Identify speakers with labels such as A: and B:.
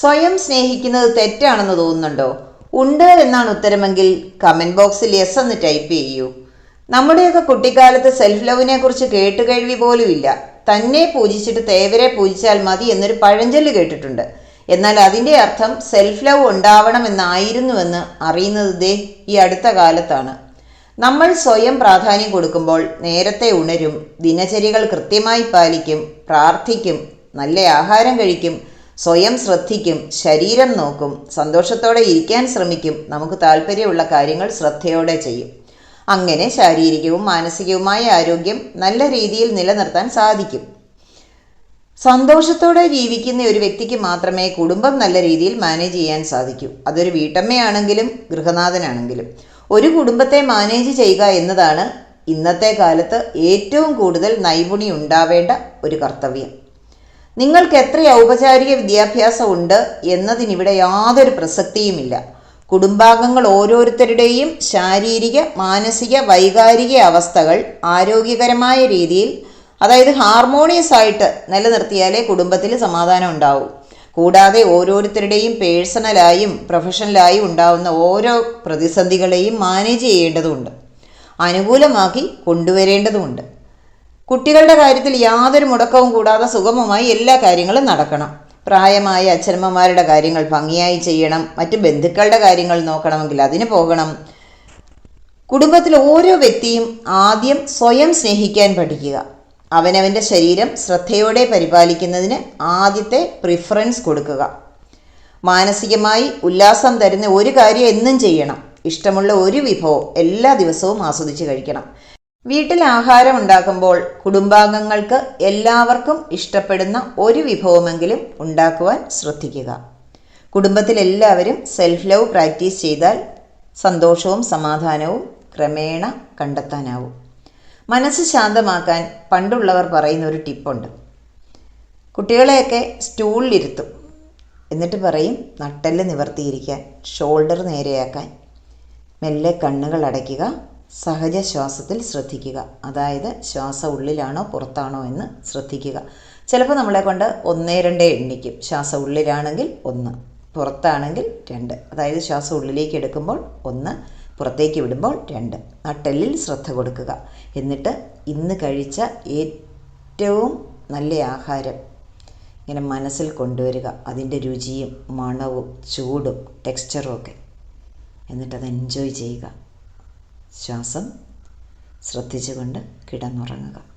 A: സ്വയം സ്നേഹിക്കുന്നത് തെറ്റാണെന്ന് തോന്നുന്നുണ്ടോ? ഉണ്ട് എന്നാണ് ഉത്തരമെങ്കിൽ കമന്റ് ബോക്സിൽ എസ് എന്ന് ടൈപ്പ് ചെയ്യൂ. നമ്മുടെയൊക്കെ കുട്ടിക്കാലത്ത് സെൽഫ് ലവിനെ കുറിച്ച് കേട്ടുകേഴ്വി പോലും ഇല്ല തന്നെ പൂജിച്ചിട്ട് തേവരെ പൂജിച്ചാൽ മതി എന്നൊരു പഴഞ്ചൊല്ല് കേട്ടിട്ടുണ്ട്. എന്നാൽ അതിന്റെ അർത്ഥം സെൽഫ് ലവ് ഉണ്ടാവണമെന്നായിരുന്നുവെന്ന് അറിയുന്നത് ദേ ഈ അടുത്ത കാലത്താണ്. നമ്മൾ സ്വയം പ്രാധാന്യം കൊടുക്കുമ്പോൾ നേരത്തെ ഉണരും ദിനചര്യകൾ കൃത്യമായി പാലിക്കും പ്രാർത്ഥിക്കും നല്ല ആഹാരം കഴിക്കും സ്വയം ശ്രദ്ധിക്കും ശരീരം നോക്കും സന്തോഷത്തോടെ ഇരിക്കാൻ ശ്രമിക്കും നമുക്ക് താല്പര്യമുള്ള കാര്യങ്ങൾ ശ്രദ്ധയോടെ ചെയ്യും. അങ്ങനെ ശാരീരികവും മാനസികവുമായ ആരോഗ്യം നല്ല രീതിയിൽ നിലനിർത്താൻ സാധിക്കും. സന്തോഷത്തോടെ ജീവിക്കുന്ന ഒരു വ്യക്തിക്ക് മാത്രമേ കുടുംബം നല്ല രീതിയിൽ മാനേജ് ചെയ്യാൻ സാധിക്കൂ. അതൊരു വീട്ടമ്മയാണെങ്കിലും ഗൃഹനാഥനാണെങ്കിലും. ഒരു കുടുംബത്തെ മാനേജ് ചെയ്യുക എന്നതാണ് ഇന്നത്തെ കാലത്ത് ഏറ്റവും കൂടുതൽ നൈപുണി ഉണ്ടാവേണ്ട ഒരു കർത്തവ്യം. നിങ്ങൾക്ക് എത്ര ഔപചാരിക വിദ്യാഭ്യാസം ഉണ്ട് എന്നതിനിവിടെ യാതൊരു പ്രസക്തിയുമില്ല. കുടുംബാംഗങ്ങൾ ഓരോരുത്തരുടെയും ശാരീരിക മാനസിക വൈകാരിക അവസ്ഥകൾ ആരോഗ്യകരമായ രീതിയിൽ അതായത് ഹാർമോണിയസ് ആയിട്ട് നിലനിർത്തിയാലേ കുടുംബത്തിൽ സമാധാനം ഉണ്ടാവൂ. കൂടാതെ ഓരോരുത്തരുടെയും പേഴ്സണലായും പ്രൊഫഷണലായും ഉണ്ടാവുന്ന ഓരോ പ്രതിസന്ധികളെയും മാനേജ് ചെയ്യേണ്ടതുണ്ട്. അനുകൂലമാക്കി കൊണ്ടുവരേണ്ടതുമുണ്ട് കുട്ടികളുടെ കാര്യത്തിൽ യാതൊരു മുടക്കവും കൂടാതെ സുഗമമായി എല്ലാ കാര്യങ്ങളും നടക്കണം. പ്രായമായ അച്ഛനമ്മമാരുടെ കാര്യങ്ങൾ ഭംഗിയായി ചെയ്യണം. മറ്റ് ബന്ധുക്കളുടെ കാര്യങ്ങൾ നോക്കണമെങ്കിൽ അതിന് പോകണം. കുടുംബത്തിൽ ഓരോ വ്യക്തിയും ആദ്യം സ്വയം സ്നേഹിക്കാൻ പഠിക്കുക. അവനവന്റെ ശരീരം ശ്രദ്ധയോടെ പരിപാലിക്കുന്നതിന് ആദ്യത്തെ പ്രിഫറൻസ് കൊടുക്കുക. മാനസികമായി ഉല്ലാസം തരുന്ന ഒരു കാര്യം എന്നും ചെയ്യണം. ഇഷ്ടമുള്ള ഒരു വിഭവം എല്ലാ ദിവസവും ആസ്വദിച്ച് കഴിക്കണം. വീട്ടിൽ ആഹാരം ഉണ്ടാക്കുമ്പോൾ കുടുംബാംഗങ്ങൾക്ക് എല്ലാവർക്കും ഇഷ്ടപ്പെടുന്ന ഒരു വിഭവമെങ്കിലും ഉണ്ടാക്കുവാൻ ശ്രദ്ധിക്കുക. കുടുംബത്തിലെല്ലാവരും സെൽഫ് ലവ് പ്രാക്ടീസ് ചെയ്താൽ സന്തോഷവും സമാധാനവും ക്രമേണ കണ്ടെത്താനാവും. മനസ്സ് ശാന്തമാക്കാൻ പണ്ടുള്ളവർ പറയുന്ന ഒരു ടിപ്പുണ്ട്. കുട്ടികളെയൊക്കെ സ്റ്റൂളിലിരുത്തും. എന്നിട്ട് പറയും നട്ടെല്ല് നിവർത്തിയിരിക്കാൻ ഷോൾഡർ നേരെയാക്കാൻ. മെല്ലെ കണ്ണുകൾ അടയ്ക്കുക. സഹജ ശ്വാസത്തിൽ ശ്രദ്ധിക്കുക. അതായത് ശ്വാസം ഉള്ളിലാണോ പുറത്താണോ എന്ന് ശ്രദ്ധിക്കുക. ചിലപ്പോൾ നമ്മളെ കൊണ്ട് ഒന്നേ രണ്ടേ എണ്ണിക്കും. ശ്വാസം ഉള്ളിലാണെങ്കിൽ ഒന്ന് പുറത്താണെങ്കിൽ രണ്ട്. അതായത് ശ്വാസം ഉള്ളിലേക്ക് എടുക്കുമ്പോൾ ഒന്ന് പുറത്തേക്ക് വിടുമ്പോൾ രണ്ട്. നട്ടെല്ലിൽ ശ്രദ്ധ കൊടുക്കുക. എന്നിട്ട് ഇന്ന് കഴിച്ച ഏറ്റവും നല്ല ആഹാരം ഇങ്ങനെ മനസ്സിൽ കൊണ്ടുവരിക. അതിന്റെ രുചിയും മണവും ചൂടും ടെക്സ്ചറും ഒക്കെ. എന്നിട്ടത് എൻജോയ് ചെയ്യുക. ശ്വാസം ശ്രദ്ധിച്ചുകൊണ്ട് കിടന്നുറങ്ങുക.